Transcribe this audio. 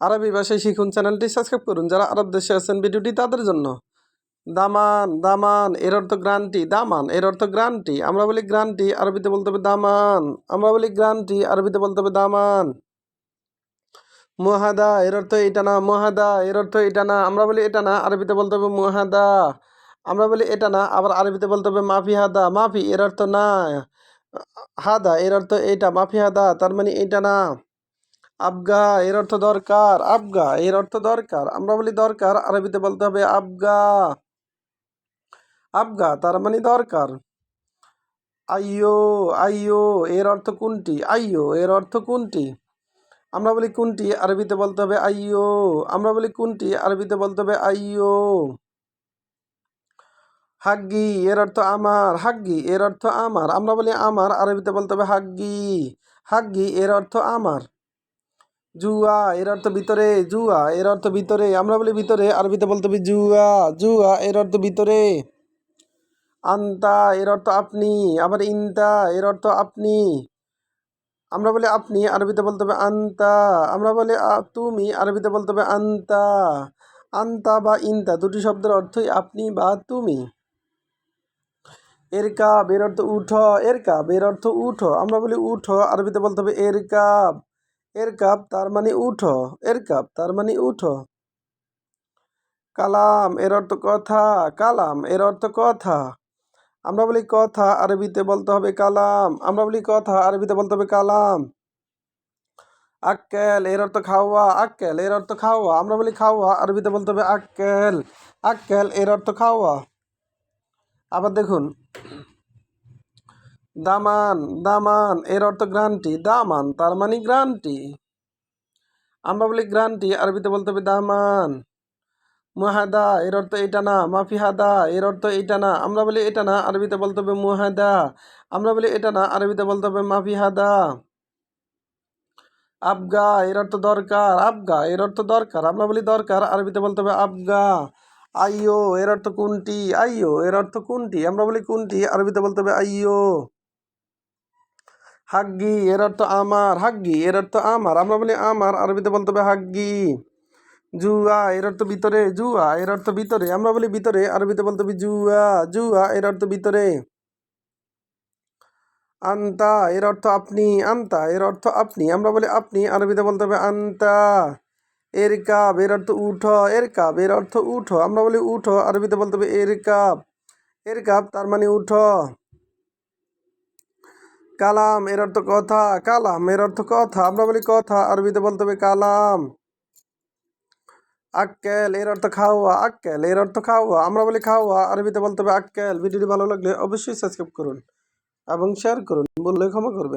আরবি ভাষায় শিখুন চ্যানেলটি সাবস্ক্রাইব করুন। যারা আরব দেশে আছেন ভিডিওটি তাদের জন্য। দামান দামান, এর অর্থ গ্রান্টি, দামান, এর অর্থ গ্রান্টি। আমরা বলি গ্রান্টি, আরবিতে বলতে হবে দামান। আমরা বলি গ্রান্টি, আরবিতে বলতে হবে দামান। মহাদা, এর অর্থ এটা না, মহাদা, এর অর্থ এটা না। আমরা বলি এটা না, আরবিতে বলতে হবে মুহাদা। আমরা বলি এটা না, আবার আরবিতে বলতে হবে মাফি হাদা মাফি, এর অর্থ না। হাদা, এর অর্থ এটা মাফি হাদা তার মানে এটা না। আবগা, এর অর্থ দরকার, আবগা, এর অর্থ দরকার। আমরা বলি দরকার, আরবিতে বলতে হবে আবগা। আবগা, তার মানে দরকার। আইয়ো আইয়ো, এর অর্থ কোনটি? আইয়ো, এর অর্থ কোনটি? আমরা বলি কোনটি? আরবিতে বলতে হবে আইয়ো। আমরা বলি কোনটি? আরবিতে বলতে হবে আইয়ো। হাগ্গি, এর অর্থ আমার। হাগ্গি, এর অর্থ আমার। আমরা বলি আমার, আরবিতে বলতে হবে হাগ্গি। হাগ্গি, এর অর্থ আমার। জুয়া, এর অর্থ ভিতরে জুয়া, এর অর্থ ভিতরে, আমরা বলি ভিতরে, আরবিতে বলতে হবে জুয়া জুয়া, এর অর্থ ভিতরে। আন্তা, এর অর্থ আপনি, আবার ইন্তা, এর অর্থ আপনি। আমরা বলি আপনি, আরবিতে বলতে হবে আন্তা, আমরা বলি তুমি, আরবিতে বলতে হবে আন্তা। আন্তা বা ইন্তা, দুটি শব্দের অর্থই আপনি বা তুমি। এর কাব এর অর্থ উঠো এর কাব এর অর্থ উঠো, আমরা বলি উঠো, আরবিতে বলতে হবে এর কাব এর কাপ তার মানে উঠো, এর কাপ তার মানে উঠো। কালাম, এর অর্থ কথা, কালাম, এর অর্থ কথা। আমরা বলি কথা, আরবিতে বলতে হবে কালাম। আমরা বলি কথা, আরবিতে বলতে হবে কালাম। আক্কেল, এর অর্থ খাওয়া, আক্কেল, এর অর্থ খাওয়া। আমরা বলি খাওয়া, আরবিতে বলতে হবে আক্কেল। আক্কেল, এর অর্থ খাওয়া। আবার দেখুন। দামান দামান, এর অর্থ গ্রান্টি, দামান, তার মানে গ্রান্টি। আমরা বলি গ্রান্টি, আরবিতে বলতে হবে দামান। মুহাদা, এর অর্থ এটা না। মাফিহাদা, এর অর্থ এটা না। আমরা বলি এটা না, আরবিতে বলতে হবে মুহাদা। আমরা বলি এটা না, আরবিতে বলতে হবে মাফিহাদা। আবগা, এর অর্থ দরকার। আবগা, এর অর্থ দরকার। আমরা বলি দরকার, আরবিতে বলতে হবে আবগা। আইয়ো, এর অর্থ কোনটি? আইয়ো, এর অর্থ কোনটি? আমরা বলি কোনটি, আরবিতে বলতে হবে আইয়ো। হাগ্গি, এর অর্থ আমার, হাগ্গি, এর অর্থ আমার। আমরা বলি আমার, আরবিতে বলতে হবে হাগ্গি। জুয়া, এর অর্থ ভিতরে, জুয়া, এর অর্থ ভিতরে। আমরা বলি ভিতরে, আরবিতে বলতে হবে জুয়া জুয়া, এর অর্থ ভিতরে। আন্তা, এর অর্থ আপনি, আন্তা, এর অর্থ আপনি। আমরা বলি আপনি, আরবিতে বলতে হবে আন্তা। এর কাব এর অর্থ উঠো এর কাব এর অর্থ উঠো। আমরা বলি উঠো, আরবিতে বলতে হবে এর কাব এর কাব তার মানে উঠো। কালাম, এর অর্থ কথা। কালাম, এর অর্থ কথা। আমরা বলি কথা, আরবিতে বলতে হবে কালাম। আক্কেল, এর অর্থ খাওয়া। আক্কেল, এর অর্থ খাওয়া। আমরা বলি খাওয়া, আরবিতে বলতে হবে আক্কেল। ভিডিওটি ভালো লাগলে অবশ্যই সাবস্ক্রাইব করুন এবং শেয়ার করুন। বললে ক্ষমা করবে